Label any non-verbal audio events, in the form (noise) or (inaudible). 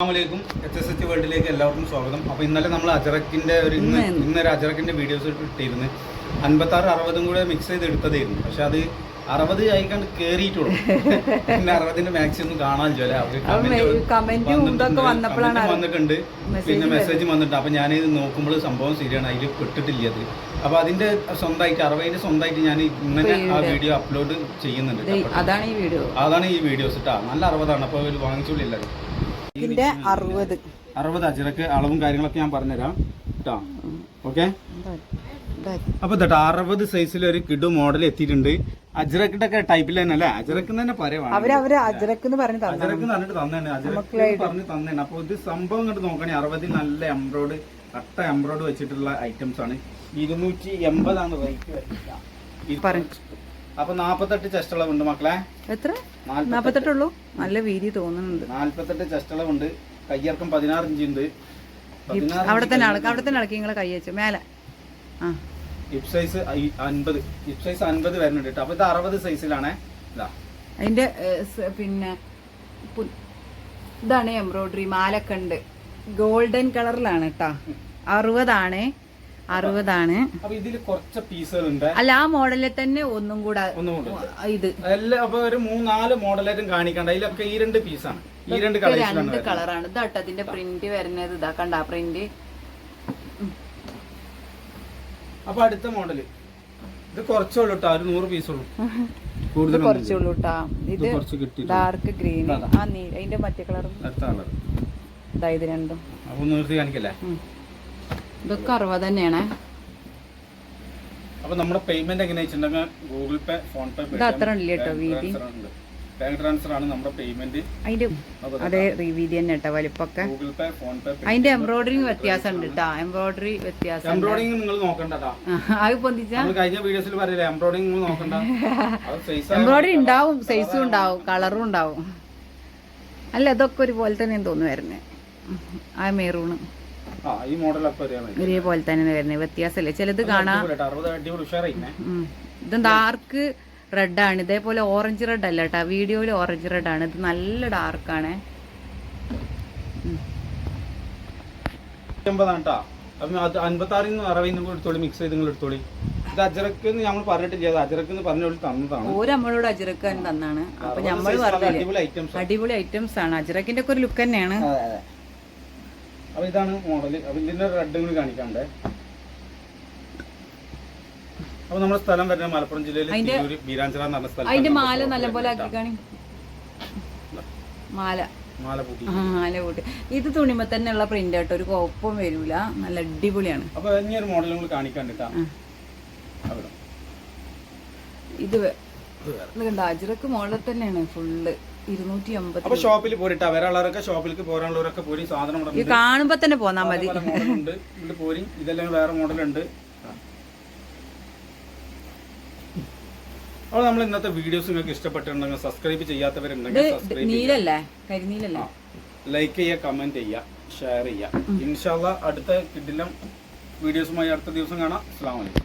അസ്സാമലൈക്കും H S H വേൾഡിലേക്ക് എല്ലാവർക്കും സ്വാഗതം. അപ്പോൾ ഇന്നലെ നമ്മൾ അജറക്കിന്റെ ഒരു ഇന്ന് ഇന്ന് ഇന്നൊരു അജറക്കിന്റെ വീഡിയോസ് ഇട്ടിരുന്നു. അൻപത്താറ് അറുപതും കൂടെ മിക്സ് ചെയ്ത് എടുത്തതായിരുന്നു. പക്ഷെ അത് അറുപത് ആയിക്കാണ്ട് കേറിയിട്ടുള്ളൂ. (laughs) പിന്നെ അറുപതിന്റെ മാക്സിമം ഒന്നും കാണാനില്ല വന്നിട്ടുണ്ട്. പിന്നെ മെസ്സേജ് വന്നിട്ടുണ്ട്. അപ്പൊ ഞാനിത് നോക്കുമ്പോൾ സംഭവം ശരിയാണ്. അതിൽ പെട്ടിട്ടില്ല അത്. അപ്പൊ അതിന്റെ സ്വന്തമായിട്ട് അറുപതിന്റെ സ്വന്തമായിട്ട് ഞാൻ ഇന്നലെ ആ വീഡിയോ. അപ്ലോഡ് ചെയ്യുന്നുണ്ട്. അതാണ് ഈ വീഡിയോസ് കേട്ടോ നല്ല അറുപതാണ്. അപ്പോൾ വാങ്ങിച്ചോളില്ല ഇതിന്റെ അറുപത്. അറുപത് അജിറക്ക് അളവും കാര്യങ്ങളൊക്കെ ഞാൻ പറഞ്ഞുതരാം. കേട്ടോ ഓക്കെ. അപ്പൊ കേട്ടോ അറുപത് സൈസിൽ ഒരു കിഡ് മോഡൽ എത്തിയിട്ടുണ്ട്. അജ്രക്കിന്റെ ഒക്കെ ടൈപ്പിൽ തന്നെ അല്ലേ അജ്രക്ക് തന്നെ പറയാം അവർ അവർ അജരക്ക് എന്ന് പറഞ്ഞ് തന്നെ അജ്രക്ക് പറഞ്ഞിട്ട് തന്നെയാണ്. അജ്രക്ക് പറഞ്ഞ് തന്നെയാണ്. അപ്പൊ ഇത് സംഭവം കണ്ട് നോക്കണേ. അറുപതിൽ നല്ല എംബ്രോയ്ഡ് കട്ട എംബ്രോയ്ഡ് വെച്ചിട്ടുള്ള ഐറ്റംസ് ആണ്. ഇരുന്നൂറ്റി എൺപതാണ് റേറ്റ് വരുന്നത്. അപ്പൊ നാപ്പത്തെട്ട് ചെസ്റ്റ് അളവുണ്ട് മക്കളെ. എത്ര. നാപ്പത്തെട്ടുള്ളൂ നല്ല വീതി തോന്നുന്നുണ്ട്. നാല്പത്തെട്ട് ചെസ്റ്റ് അളവുണ്ട് കയ്യിറക്കം പതിനാറ് ഇഞ്ച് ഉണ്ട് അവിടെ തന്നെ അവിടെ തന്നെ അളക്കി നിങ്ങളെ കൈ വെച്ചു. മേലെ. ആ. ഹിപ് സൈസ് അൻപത്. ഹിപ് സൈസ് അൻപത് വരുന്നുണ്ട് കേട്ടോ. അപ്പൊ ഇത് അറുപത് സൈസിലാണേ. ഇതാ. അതിന്റെ പിന്നെ ഇതാണ് എംബ്രോയിഡറി. മാലക്കണ്ട് ഗോൾഡൻ കളറിലാണ് കേട്ടോ. അറുപതാണ്. അറുപതാണ്. അല്ല ആ മോഡലിൽ തന്നെ ഒന്നും കൂടെ ഇത്. ഒരു മൂന്നാൽ മോഡലായിട്ടും കാണിക്കണ്ട. അതിലൊക്കെ ഈ രണ്ട് പീസാണ്. ഈ രണ്ട് രണ്ട് കളറാണ് ഇതാട്ടോ അതിന്റെ പ്രിന്റ് വരുന്നത്. ഇതാ കണ്ട പ്രിന്റ് അപ്പൊ അടുത്ത മോഡൽ. ഇത് കുറച്ചേ ഉള്ളൂ കേട്ടോ ഒരു നൂറ് പീസുള്ളൂ. കൂടുതൽ കുറച്ചുള്ളൂ കേട്ടാ ഇത് ഡാർക്ക് ഗ്രീൻ ആ നീ അതിന്റെ മറ്റേ കളറും അടുത്ത കളർ ഇതാ ഇത് രണ്ടും. അപ്പൊ നിർത്തി കാണിക്കല്ലേ. ഇതൊക്കെ അറുപത് തന്നെയാണ്. അപ്പൊ നമ്മുടെ പേയ്മെന്റ് എങ്ങനെയാ ഗൂഗിൾ പേ ഫോൺ പേ ഇത് അത്ര കേട്ടോ വീതി. ബാങ്ക് ട്രാൻസ്ഫർ ആണ് നമ്മുടെ പേയ്മെന്റ് അതിന്റെ അതേ റീ- വീതി തന്നെ കേട്ടോ വലിപ്പൊക്കെ ഗൂഗിൾ പേ ഫോൺ പേ അതിന്റെ എംബ്രോയിഡറിങ് വ്യത്യാസം ഉണ്ട് കേട്ടോ എംബ്രോയിഡറി വ്യത്യാസം എംബ്രോയിഡിങ് നിങ്ങൾ നോക്കണ്ടട്ടാ അത് പൊന്തിച്ച നമ്മൾ കഴിഞ്ഞ വീഡിയോസിൽ പറയില്ലേ എംബ്രോയിഡിങ് നിങ്ങൾ നോക്കണ്ട. (laughs) എംബ്രോയിഡറി ഉണ്ടാവും സൈസും ഉണ്ടാവും കളറും ഉണ്ടാവും. അല്ല ഇതൊക്കെ ഒരുപോലെ തന്നെ തോന്നുന്നു വരുന്നത് ആ മെറൂണ് ഈ മോഡലൊക്കെ ഒരേ ഒരേപോലെ തന്നെ. വരുന്നത് വ്യത്യാസമല്ലേ ചിലത് കാണാം. ഇതും ഡാർക്ക് റെഡ് ആണ്. ഇതേപോലെ ഓറഞ്ച് റെഡ് അല്ല കേട്ടോ. വീഡിയോയിൽ ഓറഞ്ച് റെഡ് ആണ്. ഇത് നല്ല ഡാർക്കാണ് എടുത്തോളി മിക്സ് ചെയ്ത് എടുത്തോളി. ഇത് അജറക്ക് നമ്മൾ പറഞ്ഞിട്ടില്ല. അജറക്ക് പറഞ്ഞോളി തന്നതാണ്. ഓരോ നമ്മളോട് തന്നാണ്. അപ്പൊ നമ്മൾ അടിപൊളി ഐറ്റംസ് ആണ്. അജറക്കിന്റെ ഒക്കെ ഒരു ലുക്ക് തന്നെയാണ്. അപ്പൊ ഇതാണ് മോഡൽ അപ്പൊ ഇതിന്റെ റെഡ് കൂടി കാണിക്കാണ്ട് അപ്പൊ നമ്മുടെ സ്ഥലം വരുന്നത് മലപ്പുറം ജില്ലയിലെ തിരൂര് ബീരാഞ്ചിറ എന്ന് പറഞ്ഞ സ്ഥലം അതിന്റെ മാല നല്ലപോലെ ആക്കി കാണി മാല. മാല പൂട്ടി. ആ, മാല കൂട്ടി ഇത് തുണിമ ഉള്ള പ്രിന്റ് ആയിട്ട് ഒരു കുഴപ്പം വരൂല. നല്ല അടിപൊളിയാണ്. അപ്പൊ ഇനി ഒരു മോഡൽ കൂടി കാണിക്കാണ്ടിട്ടാ ആ. അവിടെ. ഇത് ഇത് കണ്ട? അജിറക്ക് മോഡൽ തന്നെയാണ് ഫുള്ള് ഇരുന്നൂറ്റി അമ്പത് അപ്പൊ ഷോപ്പിൽ പോരിട്ടാ. വരാനുള്ളവരൊക്കെ ഷോപ്പിലേക്ക് പോരാനുള്ളവരൊക്കെ പോരി സാധനം ഇവിടെ ഈ ഉണ്ട്. കാണുമ്പോ തന്നെ പോന്നാ മതി. പല മോഡലുണ്ട്. ഇവിടെ പോരി. ഇതെല്ലാം വേറെ മോഡലുണ്ട്. അപ്പോൾ നമ്മൾ ഇന്നത്തെ വീഡിയോസ് നിങ്ങൾക്ക് ഇഷ്ടപ്പെട്ടിട്ടുണ്ടെങ്കിൽ സബ്സ്ക്രൈബ് ഇത് ചെയ്യാത്തവരുണ്ടെങ്കിൽ സബ്സ്ക്രൈബ് ചെയ്യുക നീലല്ലേ? കരിനീലല്ലേ? ലൈക്ക് ചെയ്യുക കമന്റ് ചെയ്യുക ഷെയർ ചെയ്യുക. ഇൻഷാല്ല അടുത്ത കിഡിലും വീഡിയോസുമായി അടുത്ത ദിവസം കാണാം. അസ്സാം വലൈക്കും